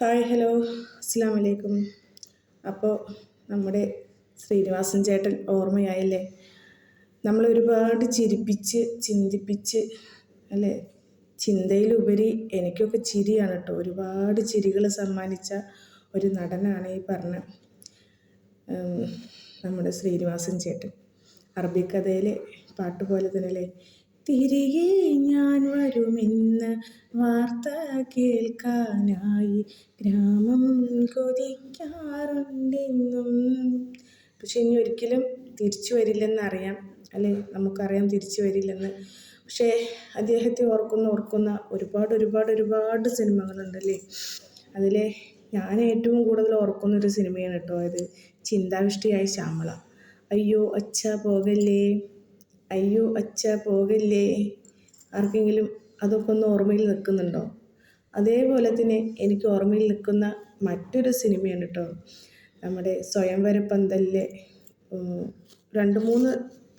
Hi hello. അസ്സാം വലൈക്കും അപ്പോൾ നമ്മുടെ ശ്രീനിവാസൻ ചേട്ടൻ ഓർമ്മയായില്ലേ? നമ്മൾ ഒരുപാട് ചിരിപ്പിച്ച് ചിന്തിപ്പിച്ച് അല്ലേ? ചിന്തയിലുപരി എനിക്കൊക്കെ ചിരിയാണ് കേട്ടോ. ഒരുപാട് ചിരികൾ സമ്മാനിച്ച ഒരു നടനാണ് ഈ പറഞ്ഞ നമ്മുടെ ശ്രീനിവാസൻ ചേട്ടൻ. അറബിക്കഥയിലെ പാട്ട് പോലെ തന്നെ അല്ലേ തിരികെ ഞാൻ വരുമെന്ന് വാർത്ത കേൾക്കാനായി ഗ്രാമം കൊതിക്കാറുണ്ടെന്നും. പക്ഷെ ഇനി ഒരിക്കലും തിരിച്ചു വരില്ലെന്നറിയാം. അല്ലെ? നമുക്കറിയാം തിരിച്ചു വരില്ലെന്ന്. പക്ഷേ അദ്ദേഹത്തെ ഓർക്കുന്ന ഓർക്കുന്ന ഒരുപാട് ഒരുപാട് ഒരുപാട് സിനിമകളുണ്ടല്ലേ? അതിലെ ഞാൻ ഏറ്റവും കൂടുതൽ ഓർക്കുന്ന ഒരു സിനിമയാണ് കേട്ടോ അത്. ചിന്താവിഷ്ടിയായ ശ്യാമള. അയ്യോ അച്ഛ പോകല്ലേ? അയ്യോ അച്ഛ പോകല്ലേ? ആർക്കെങ്കിലും അതൊക്കെ ഒന്ന് ഓർമ്മയിൽ നിൽക്കുന്നുണ്ടോ? അതേപോലെ തന്നെ എനിക്ക് ഓർമ്മയിൽ നിൽക്കുന്ന മറ്റൊരു സിനിമയാണ് കേട്ടോ. നമ്മുടെ സ്വയംവര പന്തലിലെ രണ്ട് മൂന്ന്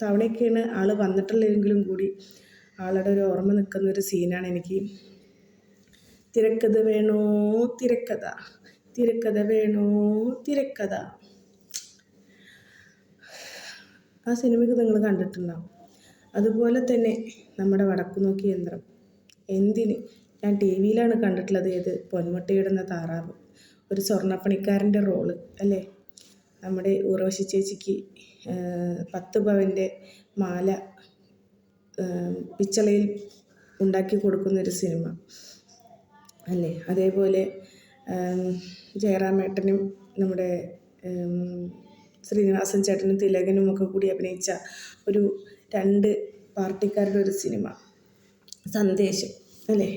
തവണയൊക്കെയാണ് ആൾ വന്നിട്ടുള്ളതെങ്കിലും കൂടി ആളുടെ ഒരു ഓർമ്മ നിൽക്കുന്ന ഒരു സീനാണ് എനിക്ക്. തിരക്കഥ വേണോ? തിരക്കഥ. തിരക്കഥ വേണോ? തിരക്കഥ. ആ സിനിമയ്ക്ക് നിങ്ങൾ കണ്ടിട്ടുണ്ടാവും അതുപോലെ തന്നെ നമ്മുടെ വടക്കുനോക്കി യന്ത്രം. എന്തിന്? ഞാൻ ടി വിയിലാണ് കണ്ടിട്ടുള്ളത് ഏത്? പൊന്മുട്ടയിടുന്ന താറാവ്. ഒരു സ്വർണപ്പണിക്കാരന്റെ റോൾ അല്ലേ? നമ്മുടെ ഉറവശി ചേച്ചിക്ക് പത്ത് പവന്റെ മാല പിച്ചളയിൽ ഉണ്ടാക്കി കൊടുക്കുന്നൊരു സിനിമ അല്ലേ? അതേപോലെ ജയറാമേട്ടനും നമ്മുടെ ശ്രീനിവാസൻ ചേട്ടനും തിലകനും ഒക്കെ കൂടി അഭിനയിച്ച ഒരു രണ്ട് പാർട്ടിക്കാരുടെ ഒരു സിനിമ. സന്ദേശം അല്ലേ?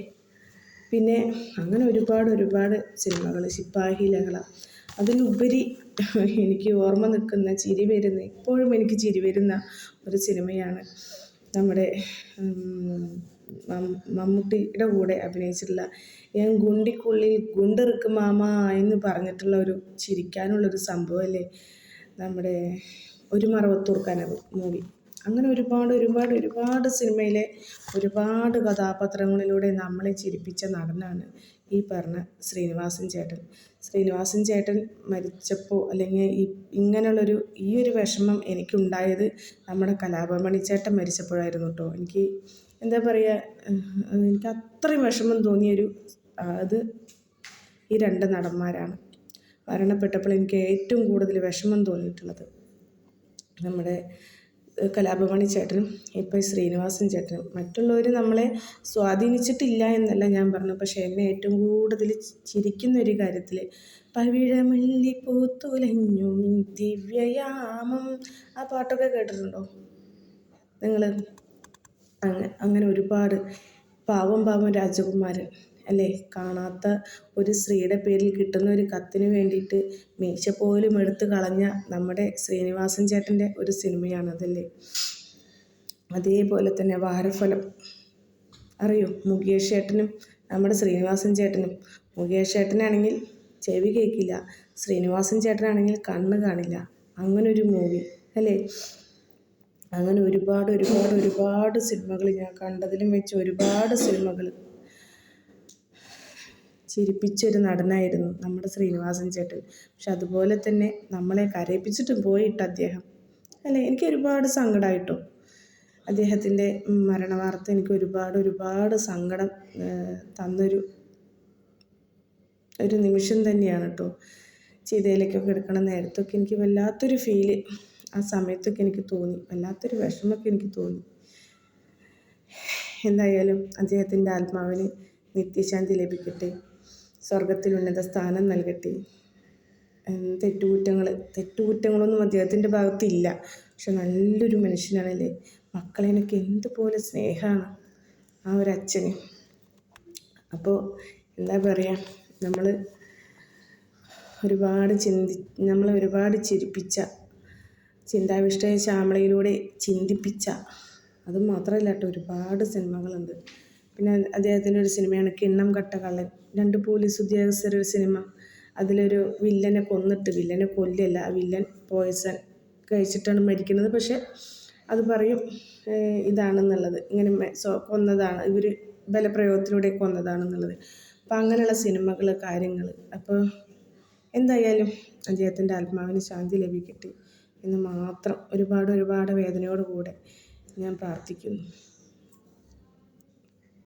പിന്നെ അങ്ങനെ ഒരുപാട് ഒരുപാട് സിനിമകൾ ശിപ്പാഹി ലഹള. അതിലുപരി എനിക്ക് ഓർമ്മ നിൽക്കുന്ന ചിരി വരുന്ന ഇപ്പോഴും എനിക്ക് ചിരി വരുന്ന ഒരു സിനിമയാണ് നമ്മുടെ മമ്മൂട്ടിയുടെ കൂടെ അഭിനയിച്ചിട്ടുള്ള ഞാൻ ഗുണ്ടിക്കുള്ളിൽ ഗുണ്ടിറുക്ക് മാമ എന്ന് പറഞ്ഞിട്ടുള്ള ഒരു ചിരിക്കാനുള്ളൊരു സംഭവമല്ലേ നമ്മുടെ ഒരു മറവത്തൂർ കനവ് മൂവി. അങ്ങനെ ഒരുപാട് ഒരുപാട് ഒരുപാട് സിനിമയിലെ ഒരുപാട് കഥാപാത്രങ്ങളിലൂടെ നമ്മളെ ചിരിപ്പിച്ച നടനാണ് ഈ പറഞ്ഞ ശ്രീനിവാസൻ ചേട്ടൻ. ശ്രീനിവാസൻ ചേട്ടൻ മരിച്ചപ്പോൾ അല്ലെങ്കിൽ ഈ ഇങ്ങനെയുള്ളൊരു ഈ ഒരു വിഷമം എനിക്കുണ്ടായത് നമ്മുടെ കലാഭമണി ചേട്ടൻ മരിച്ചപ്പോഴായിരുന്നു കേട്ടോ. എനിക്ക് എന്താ പറയുക എനിക്ക് അത്രയും വിഷമം തോന്നിയൊരു അത് ഈ രണ്ട് നടന്മാരാണ്. മരണപ്പെട്ടപ്പോൾ എനിക്ക് ഏറ്റവും കൂടുതൽ വിഷമം തോന്നിയിട്ടുള്ളത് നമ്മുടെ കലാഭവണി ചേട്ടനും ഇപ്പോൾ ശ്രീനിവാസൻ ചേട്ടനും. മറ്റുള്ളവർ നമ്മളെ സ്വാധീനിച്ചിട്ടില്ല എന്നല്ല ഞാൻ പറഞ്ഞു പക്ഷേ എന്നെ ഏറ്റവും കൂടുതൽ ചിരിക്കുന്ന ഒരു കാര്യത്തിൽ പവിഴമല്ലി പൂത്തുലഞ്ഞു ദിവ്യയാമം. ആ പാട്ടൊക്കെ കേട്ടിട്ടുണ്ടോ? നിങ്ങൾ അങ്ങനെ അങ്ങനെ ഒരുപാട് പാവം പാവം രാജകുമാരൻ. അല്ലേ? കാണാത്ത ഒരു സ്ത്രീയുടെ പേരിൽ കിട്ടുന്ന ഒരു കത്തിന് വേണ്ടിയിട്ട് മീശ പോലും എടുത്തു കളഞ്ഞ നമ്മുടെ ശ്രീനിവാസൻ ചേട്ടന്റെ ഒരു സിനിമയാണതല്ലേ അതേപോലെ തന്നെ വാരഫലം. അറിയോ? മുകേഷ് ചേട്ടനും നമ്മുടെ ശ്രീനിവാസൻ ചേട്ടനും. മുകേഷ് ചേട്ടനാണെങ്കിൽ ചെവി കേൾക്കില്ല ശ്രീനിവാസൻ ചേട്ടനാണെങ്കിൽ കണ്ണ് കാണില്ല. അങ്ങനൊരു മൂവി. അല്ലേ? അങ്ങനെ ഒരുപാട് ഒരുപാട് ഒരുപാട് സിനിമകൾ ഞാൻ കണ്ടതിലും വെച്ച് ഒരുപാട് സിനിമകൾ ചിരിപ്പിച്ചൊരു നടനായിരുന്നു നമ്മുടെ ശ്രീനിവാസൻ ചേട്ടൻ. പക്ഷെ അതുപോലെ തന്നെ നമ്മളെ കരയിപ്പിച്ചിട്ടും പോയിട്ട് അദ്ദേഹം. അല്ലേ? എനിക്ക് ഒരുപാട് സങ്കടമായിട്ടോ അദ്ദേഹത്തിന്റെ മരണവാർത്ത എനിക്ക് ഒരുപാട് ഒരുപാട് സങ്കടം തന്നൊരു ഒരു നിമിഷം തന്നെയാണ് കേട്ടോ. ചെയ്തയിലേക്കൊക്കെ എടുക്കണ നേരത്തൊക്കെ എനിക്ക് വല്ലാത്തൊരു ഫീൽ ആ സമയത്തൊക്കെ എനിക്ക് തോന്നി. വല്ലാത്തൊരു വിഷമമൊക്കെ എനിക്ക് തോന്നി. എന്തായാലും അദ്ദേഹത്തിന്റെ ആത്മാവിന് നിത്യശാന്തി ലഭിക്കട്ടെ. സ്വർഗത്തിൽ ഉന്നത സ്ഥാനം നൽകട്ടെ. തെറ്റുകുറ്റങ്ങൾ തെറ്റുകുറ്റങ്ങളൊന്നും അദ്ദേഹത്തിന്റെ ഭാഗത്തില്ല. പക്ഷെ നല്ലൊരു മനുഷ്യനാണല്ലേ. മക്കളെനൊക്കെ എന്തുപോലെ സ്നേഹമാണ് ആ ഒരു അച്ഛന്. അപ്പോൾ എന്താ പറയുക നമ്മൾ ഒരുപാട് ചിന്തി നമ്മൾ ഒരുപാട് ചിരിപ്പിച്ച ചിന്താവിഷ്ടയ ശ്യാമളയിലൂടെ ചിന്തിപ്പിച്ച അത് മാത്രമല്ല കേട്ടോ ഒരുപാട് സിനിമകളുണ്ട്. പിന്നെ അദ്ദേഹത്തിന്റെ ഒരു സിനിമയാണ് കിണ്ണം കട്ട കള്ളൻ രണ്ട് പോലീസ് ഉദ്യോഗസ്ഥരുടെ സിനിമ. അതിലൊരു വില്ലനെ കൊന്നിട്ട് വില്ലനെ കൊല്ലല്ല ആ വില്ലൻ പോയിസൺ കഴിച്ചിട്ടാണ് മരിക്കുന്നത്. പക്ഷെ അത് പറയും ഇതാണെന്നുള്ളത്. ഇങ്ങനെ കൊന്നതാണ്. ഇവർ ബലപ്രയോഗത്തിലൂടെ കൊന്നതാണെന്നുള്ളത്. അപ്പം അങ്ങനെയുള്ള സിനിമകൾ കാര്യങ്ങൾ അപ്പോൾ എന്തായാലും അദ്ദേഹത്തിന്റെ ആത്മാവിന് ശാന്തി ലഭിക്കട്ടെ എന്ന് മാത്രം ഒരുപാട് ഒരുപാട് വേദനയോടുകൂടെ ഞാൻ പ്രാർത്ഥിക്കുന്നു.